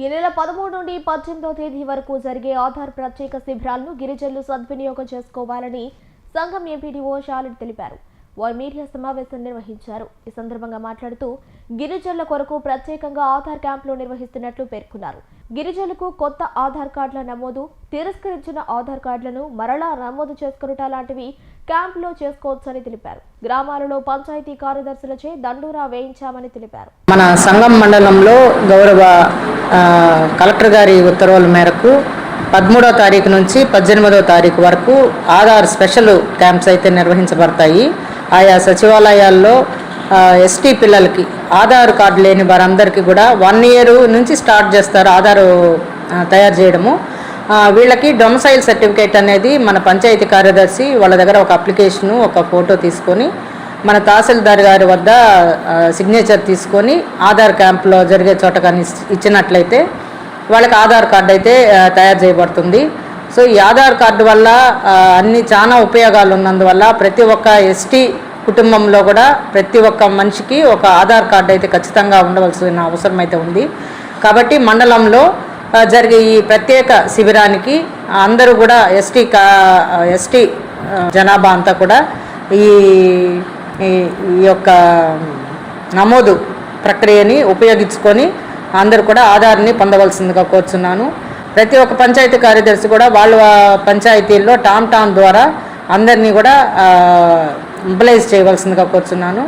ఈ నెల పదమూడు నుండి పద్దెనిమిదో తేదీ వరకు జరిగే ఆధార్ ప్రత్యేక శిబిరాలను గిరిజనులు సద్వినియోగం చేసుకోవాలని సంఘం ఎంపీడీఓ షాలిడ్ తెలిపారు. వారు మీడియా సమావేశం నిర్వహించారు. ఈ సందర్భంగా మాట్లాడుతూ గిరిజనుల కొరకు ప్రత్యేకంగా ఆధార్ క్యాంపులు నిర్వహిస్తున్నట్లు పేర్కొన్నారు. గిరిజనులకు కొత్త ఆధార్ కార్డుల నమోదు తిరస్కరించిన ఆధార్ కార్డులను మరలా నమోదు చేసుకునుట లాంటివి క్యాంపులో చేసుకోవచ్చని తెలిపారు. గ్రామాలలో పంచాయతీ కార్యదర్శులచే దండోరా వేయించామని తెలిపారు. మన సంఘం మండలంలో గౌరవ కలెక్టర్ గారి ఉత్తర్వుల మేరకు పదమూడవ తారీఖు నుంచి పద్దెనిమిదవ తారీఖు వరకు ఆధార్ స్పెషల్ క్యాంప్స్ అయితే నిర్వహించబడతాయి. ఆయా సచివాలయాల్లో ఎస్టీ పిల్లలకి ఆధార్ కార్డు లేని వారందరికీ కూడా వన్ ఇయర్ నుంచి స్టార్ట్ చేస్తారు ఆధారు తయారు చేయడము. వీళ్ళకి డొమసైల్ సర్టిఫికేట్ అనేది మన పంచాయతీ కార్యదర్శి వాళ్ళ దగ్గర ఒక అప్లికేషను ఒక ఫోటో తీసుకొని మన తహసీల్దార్ గారి వద్ద సిగ్నేచర్ తీసుకొని ఆధార్ క్యాంప్లో జరిగే చోట కానీ ఇచ్చినట్లయితే వాళ్ళకి ఆధార్ కార్డు అయితే తయారు చేయబడుతుంది. సో ఈ ఆధార్ కార్డు వల్ల అన్ని చాలా ఉపయోగాలు ఉన్నందువల్ల ప్రతి ఒక్క ఎస్టీ కుటుంబంలో కూడా ప్రతి ఒక్క మనిషికి ఒక ఆధార్ కార్డు అయితే ఖచ్చితంగా ఉండవలసిన అవసరం అయితే ఉంది. కాబట్టి మండలంలో జరిగే ఈ ప్రత్యేక శిబిరానికి అందరూ కూడా ఎస్టీ కా ఎస్టీ జనాభా అంతా కూడా ఈ ఈ యొక్క నమోదు ప్రక్రియని ఉపయోగించుకొని అందరూ కూడా ఆధార్ని పొందవలసిందిగా కోరుచున్నాను. ప్రతి ఒక్క పంచాయతీ కార్యదర్శి కూడా వాళ్ళ పంచాయతీల్లో టామ్ టామ్ ద్వారా అందరినీ కూడా మొబిలైజ్ చేయవలసిందిగా కోరుచున్నాను.